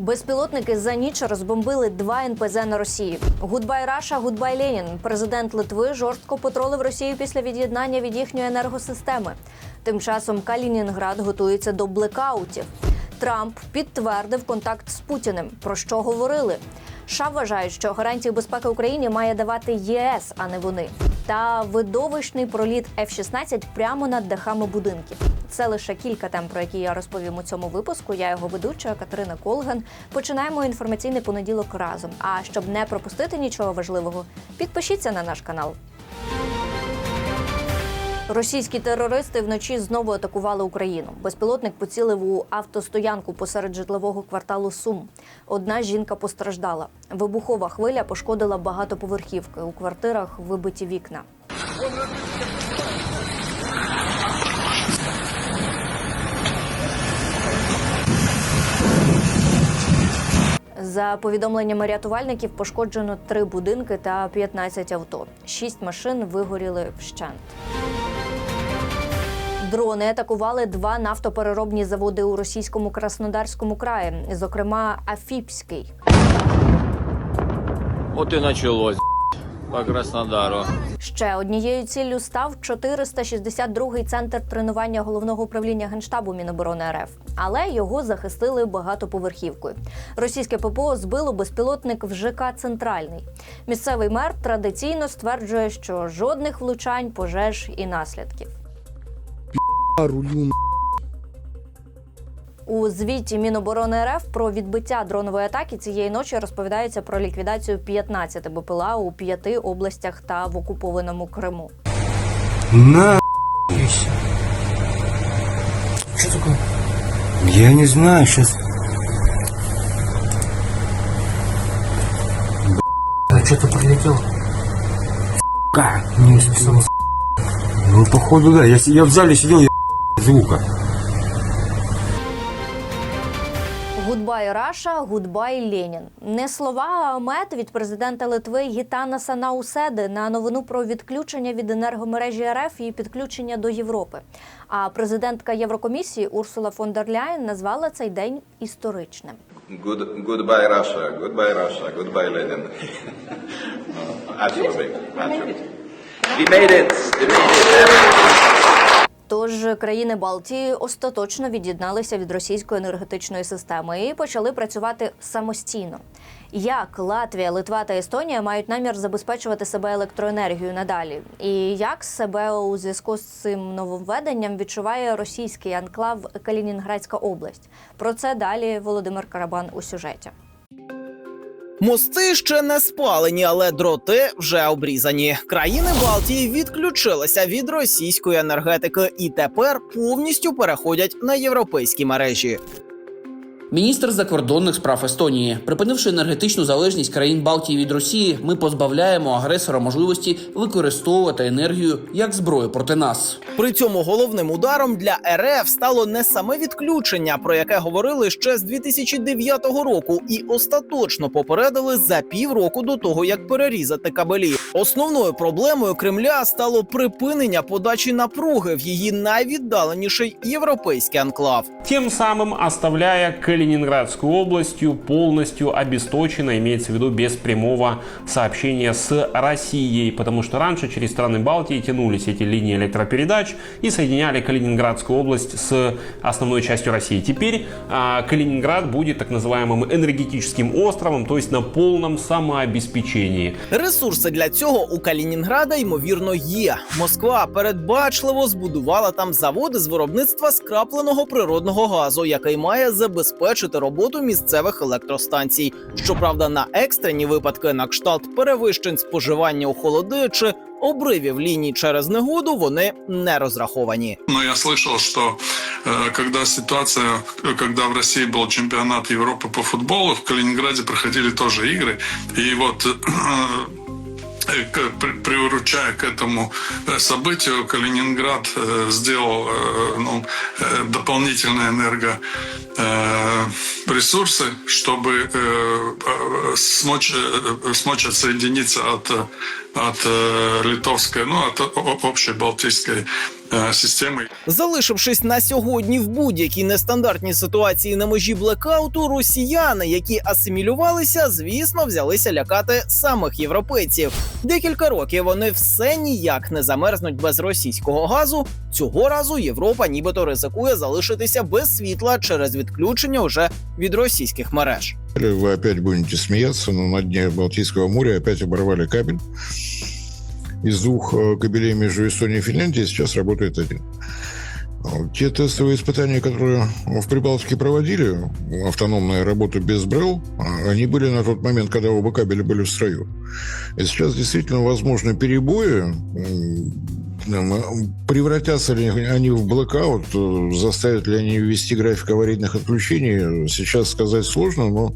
Безпілотники за ніч розбомбили два НПЗ на Росії. Гудбай Раша, гудбай Ленін. Президент Литви жорстко потролив Росію після від'єднання від їхньої енергосистеми. Тим часом Калінінград готується до блекаутів. Трамп підтвердив контакт з Путіним. Про що говорили? США вважають, що гарантії безпеки Україні має давати ЄС, а не вони. Та видовищний проліт F-16 прямо над дахами будинків. Це лише кілька тем, про які я розповім у цьому випуску. Я його ведуча Катерина Колган. Починаємо інформаційний понеділок разом. А щоб не пропустити нічого важливого, підпишіться на наш канал. Російські терористи вночі знову атакували Україну. Безпілотник поцілив у автостоянку посеред житлового кварталу Сум. Одна жінка постраждала. Вибухова хвиля пошкодила багатоповерхівки. У квартирах вибиті вікна. За повідомленнями рятувальників, пошкоджено три будинки та 15 авто. Шість машин вигоріли вщент. Дрони атакували два нафтопереробні заводи у російському Краснодарському краї, зокрема Афіпський. Вот и началось по Краснодару. Ще однією ціллю став 462-й центр тренування головного управління генштабу Міноборони РФ, але його захистили багатоповерхівкою. Російське ППО збило безпілотник в ЖК Центральний. Місцевий мер традиційно стверджує, що жодних влучань, пожеж і наслідків. Рулю У звіті Міноборони РФ про відбиття дронової атаки цієї ночі розповідається про ліквідацію 15 БПЛА у п'яти областях та в окупованому Криму. на. Что такое? Я не знаю, сейчас. Что-то прилетело. Как? Не успел. Ну, походу, да. Я, я в зале сидел, я звука. Гудбай Раша, гудбай Ленін. Не слова, а мет від президента Литви Гітанаса Науседи на новину про відключення від енергомережі РФ і підключення до Європи. А президентка Єврокомісії Урсула фон дер Ляєн назвала цей день історичним. Good, goodbye Russia, goodbye Russia, goodbye Lenin. Ačiū. We made it. We made it. Тож країни Балтії остаточно від'єдналися від російської енергетичної системи і почали працювати самостійно. Як Латвія, Литва та Естонія мають намір забезпечувати себе електроенергією надалі? І як себе у зв'язку з цим нововведенням відчуває російський анклав Калінінградська область? Про це далі Володимир Карабан у сюжеті. Мости ще не спалені, але дроти вже обрізані. Країни Балтії відключилися від російської енергетики і тепер повністю переходять на європейські мережі. Міністр закордонних справ Естонії, припинивши енергетичну залежність країн Балтії від Росії, ми позбавляємо агресора можливості використовувати енергію як зброю проти нас. При цьому головним ударом для РФ стало не саме відключення, про яке говорили ще з 2009 року, і остаточно попередили за півроку до того, як перерізати кабелі. Основною проблемою Кремля стало припинення подачі напруги в її найвіддаленіший європейський анклав. тем самым оставляя Калининградскую областью полностью обесточенной, имеется в виду без прямого сообщения с Россией, потому что раньше через страны Балтии тянулись эти линии электропередач и соединяли Калининградскую область с основной частью России. Теперь а, Калининград будет так называемым энергетическим островом, то есть на полном самообеспечении. Ресурси для цього у Калінінграда ймовірно є. Москва передбачливо збудувала там заводи з виробництва скрапленого природного газу, який має забезпечити роботу місцевих електростанцій. Щоправда, на екстрені випадки на кшталт перевищень споживання у холоди чи обривів ліній через негоду вони не розраховані. Но я слышал, что э, когда ситуация, э, когда в России был чемпионат Европы по футболу, в Калининграде проходили тоже игры, и вот э, э, к- при- приурочая к этому э, событию, Калининград э, сделал э, ну, э, дополнительные энерго э, ресурсы, чтобы э, э, смочь, э, смочь отсоединиться от, э, от э, литовской, ну, от о- общей балтийской э, системы. Залишившись на сьогодні в будь-якій нестандартній ситуації на межі блекауту, росіяни, які асимілювалися, звісно, взялися лякати самих європейців. Декілька років вони все ніяк не замерзнуть без російського газу. Цього разу Європа нібито ризикує залишитися без світла через відключення уже від російських мереж. Вы опять будете смеяться, но на дне Балтийского моря опять оборвали кабель. Из двух э, кабелей между Эстонией и Финляндией сейчас работает один. А Те тестовые испытания, которые в Прибалтике проводили, автономная работа без БРЭЛ, а, они были на тот момент, когда оба кабеля были в строю. И сейчас действительно возможны перебои. Превратятся ли они в блокаут, э, заставят ли они ввести график аварийных отключений, сейчас сказать сложно, но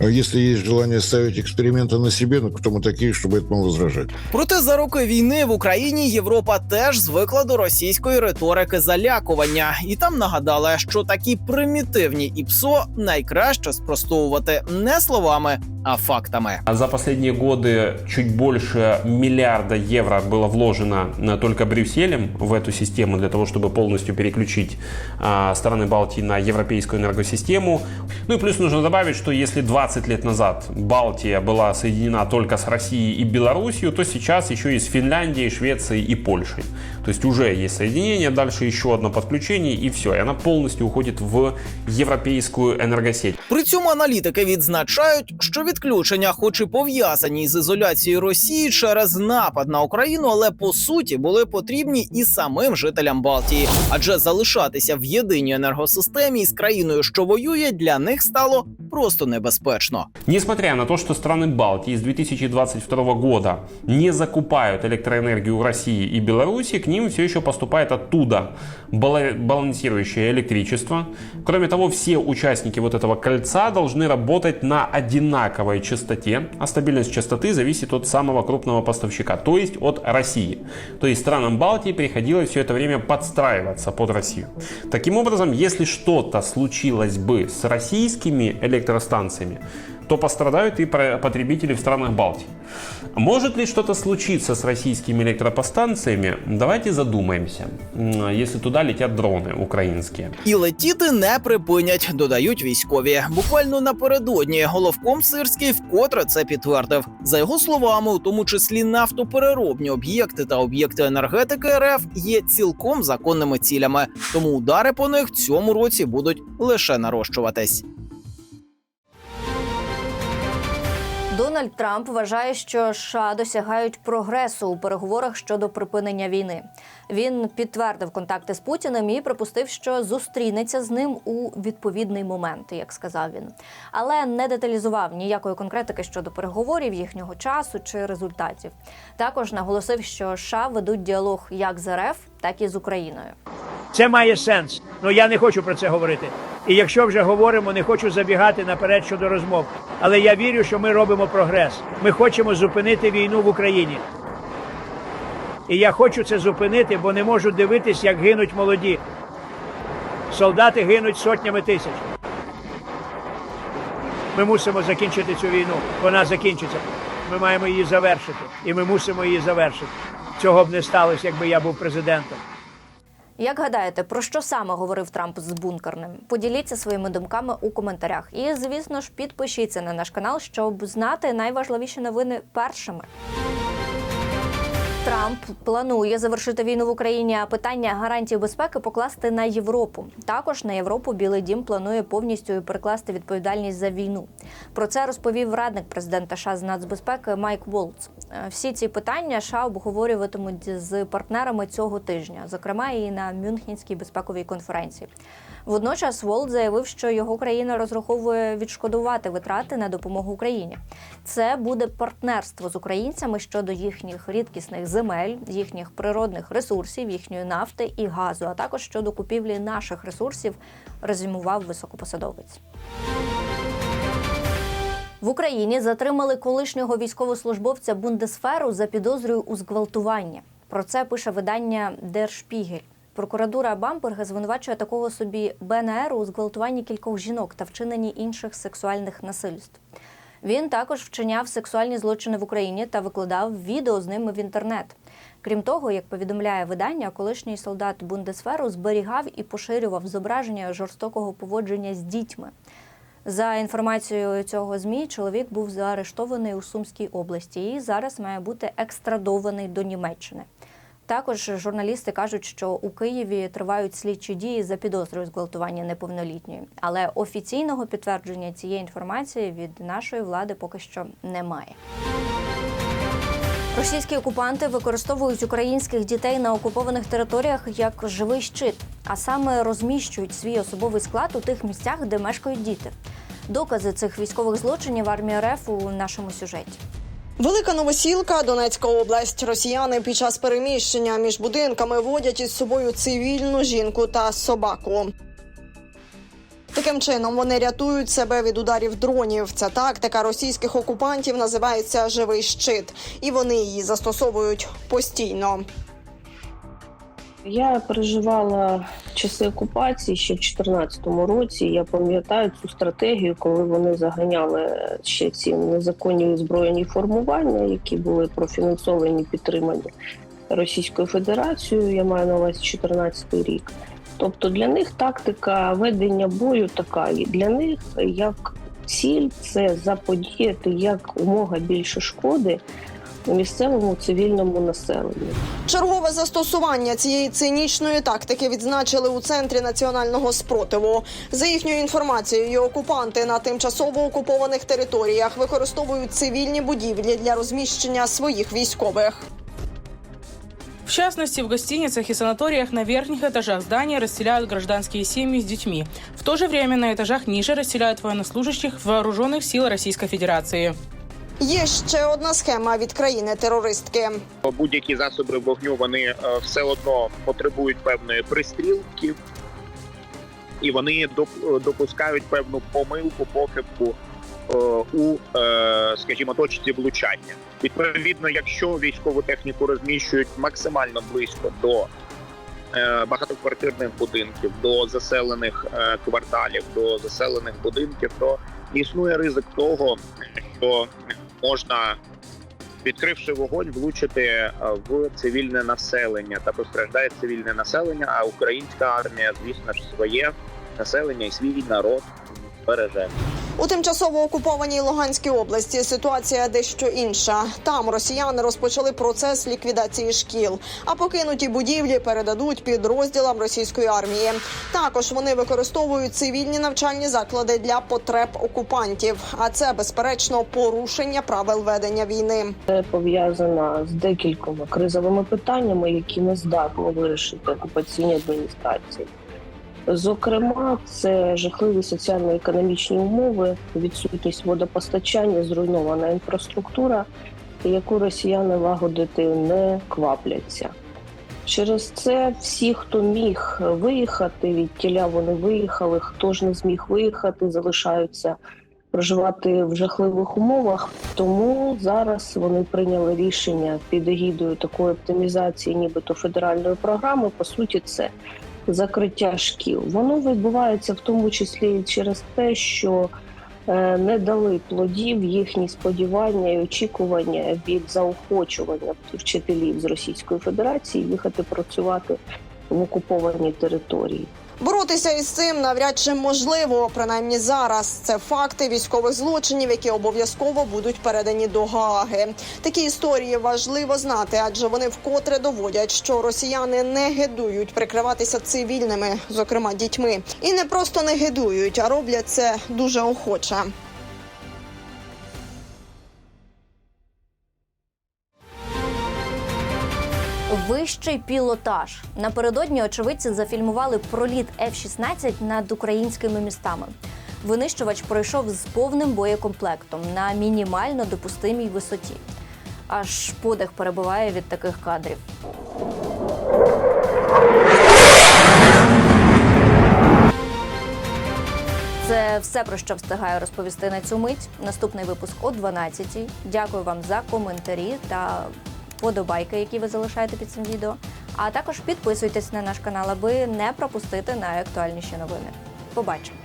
если есть желание ставить эксперименты на себе, ну кто мы такие, чтобы этому возражать? Проте за роки війни в Україні Європа теж звикла до російської риторики залякування, і там нагадали, що такі примітивні ІПСО найкраще спростовувати не словами, а фактами. А За последние годы чуть больше миллиарда евро было вложено только Брюсселем в эту систему для того, чтобы полностью переключить а, страны Балтии на европейскую энергосистему. Ну и плюс нужно добавить, что если 20 лет назад Балтия была соединена только с Россией и Белоруссией, то сейчас еще и с Финляндией, Швецией и Польшей. То есть уже есть соединение, дальше еще одно подключение и все. И она полностью уходит в европейскую энергосеть. При цьому аналітики відзначають, що відключення, хоч і пов'язані з ізоляцією Росії через напад на Україну, але по суті були потрібні і самим жителям Балтії, адже залишатися в єдиній енергосистемі з країною, що воює, для них стало просто небезпечно. Несмотря на то, что страны Балтии с 2022 года не закупают электроэнергию в России и Беларуси, к ним все еще поступает оттуда бала- балансирующее электричество. Кроме того, все участники вот этого кольца должны работать на одинаковой частоте, а стабильность частоты зависит от самого крупного поставщика, то есть от России. То есть странам Балтии приходилось все это время подстраиваться под Россию. Таким образом, если что-то случилось бы с российскими электростанциями, то пострадают и потребители в странах Балтии. Может ли что-то случиться с российскими электропостанциями? Давайте задумаемся, м, если туда летят дроны украинские. І летіти не припинять, додають військові. Буквально напередодні головком Сирський вкотре це підтвердив. За його словами, у тому числі нафтопереробні об'єкти та об'єкти енергетики РФ є цілком законними цілями, тому удари по них в цьому році будуть лише нарощуватись. Дональд Трамп вважає, що США досягають прогресу у переговорах щодо припинення війни. Він підтвердив контакти з Путіним і припустив, що зустрінеться з ним у відповідний момент, як сказав він, але не деталізував ніякої конкретики щодо переговорів, їхнього часу чи результатів. Також наголосив, що США ведуть діалог як з РФ, так і з Україною. Це має сенс. Ну я не хочу про це говорити. І якщо вже говоримо, не хочу забігати наперед щодо розмов. Але я вірю, що ми робимо прогрес. Ми хочемо зупинити війну в Україні. І я хочу це зупинити, бо не можу дивитись, як гинуть молоді. Солдати гинуть сотнями тисяч. Ми мусимо закінчити цю війну. Вона закінчиться. Ми маємо її завершити. І ми мусимо її завершити. Цього б не сталося, якби я був президентом. Як гадаєте, про що саме говорив Трамп з бункерним? Поділіться своїми думками у коментарях. І, звісно ж, підпишіться на наш канал, щоб знати найважливіші новини першими. Трамп планує завершити війну в Україні, а питання гарантій безпеки покласти на Європу. Також на Європу Білий Дім планує повністю перекласти відповідальність за війну. Про це розповів радник президента США з нацбезпеки Майк Волц. Е, Всі ці питання США обговорюватимуть з партнерами цього тижня, зокрема і на Мюнхенській безпековій конференції. Водночас Волт заявив, що його країна розраховує відшкодувати витрати на допомогу Україні. Це буде партнерство з українцями щодо їхніх рідкісних земель, їхніх природних ресурсів, їхньої нафти і газу, а також щодо купівлі наших ресурсів, резюмував високопосадовець. В Україні затримали колишнього військовослужбовця Бундесферу за підозрою у зґвалтуванні. Про це пише видання Spiegel. Прокуратура Бамберга звинувачує такого собі БНР у зґвалтуванні кількох жінок та вчиненні інших сексуальних насильств. Він також вчиняв сексуальні злочини в Україні та викладав відео з ними в інтернет. Крім того, як повідомляє видання, колишній солдат Бундесферу зберігав і поширював зображення жорстокого поводження з дітьми. За інформацією цього змі, чоловік був заарештований у Сумській області і зараз має бути екстрадований до Німеччини. Також журналісти кажуть, що у Києві тривають слідчі дії за підозрою зґвалтування неповнолітньої, але офіційного підтвердження цієї інформації від нашої влади поки що немає. Російські окупанти використовують українських дітей на окупованих територіях як живий щит, а саме розміщують свій особовий склад у тих місцях, де мешкають діти. Докази цих військових злочинів армії РФ у нашому сюжеті. Велика Новосілка, Донецька область. Росіяни під час переміщення між будинками водять із собою цивільну жінку та собаку. Таким чином вони рятують себе від ударів дронів. Ця тактика російських окупантів називається живий щит, і вони її застосовують постійно. Я переживала часи окупації ще в 2014 році. Я пам'ятаю цю стратегію, коли вони заганяли ще ці незаконні збройні формування, які були профінансовані, підтримані Російською Федерацією. Я маю на увазі 2014 рік. Тобто для них тактика ведення бою така. І для них як ціль це заподіяти як умога більше шкоди місцевому цивільному населенню. Чергове застосування цієї цинічної тактики відзначили у центрі національного спротиву. За їхньою інформацією, окупанти на тимчасово окупованих територіях використовують цивільні будівлі для розміщення своїх військових. В частности, в гостиницах и санаториях на верхних этажах здания расселяют гражданские семьи с детьми. В то же время на этажах ниже расселяют военнослужащих вооруженных сил Российской Федерации. Є ще одна схема від країни-терористки. Будь-які засоби вогню вони е, все одно потребують певної пристрілки, і вони доп- допускають певну помилку, похибку е, у, е, скажімо, точці влучання. Відповідно, якщо військову техніку розміщують максимально близько до е, багатоквартирних будинків, до заселених е, кварталів, до заселених будинків, то існує ризик того, що можна відкривши вогонь, влучити е, в цивільне населення та постраждає цивільне населення. А українська армія, звісно ж, своє населення і свій народ береже. У тимчасово окупованій Луганській області ситуація дещо інша. Там росіяни розпочали процес ліквідації шкіл, а покинуті будівлі передадуть підрозділам російської армії. Також вони використовують цивільні навчальні заклади для потреб окупантів. А це безперечно порушення правил ведення війни. Це пов'язано з декількома кризовими питаннями, які не здатні вирішити окупаційні адміністрації. Зокрема, це жахливі соціально-економічні умови, відсутність водопостачання, зруйнована інфраструктура, яку росіяни лагодити не квапляться. Через це всі, хто міг виїхати від тіля, вони виїхали. Хто ж не зміг виїхати, залишаються проживати в жахливих умовах. Тому зараз вони прийняли рішення під егідою такої оптимізації, нібито федеральної програми. По суті, це закриття шкіл. Воно відбувається в тому числі через те, що е, не дали плодів їхні сподівання і очікування від заохочування вчителів з Російської Федерації їхати працювати в окупованій території. Боротися із цим навряд чи можливо, принаймні зараз. Це факти військових злочинів, які обов'язково будуть передані до Гааги. Такі історії важливо знати, адже вони вкотре доводять, що росіяни не гидують прикриватися цивільними, зокрема дітьми, і не просто не гидують, а роблять це дуже охоче. Вищий пілотаж напередодні очевидці зафільмували проліт F-16 над українськими містами. Винищувач пройшов з повним боєкомплектом на мінімально допустимій висоті. Аж подих перебуває від таких кадрів. Це все про що встигаю розповісти на цю мить. Наступний випуск о 12-й. Дякую вам за коментарі та подобайки, які ви залишаєте під цим відео. А також підписуйтесь на наш канал, аби не пропустити найактуальніші новини. Побачимо!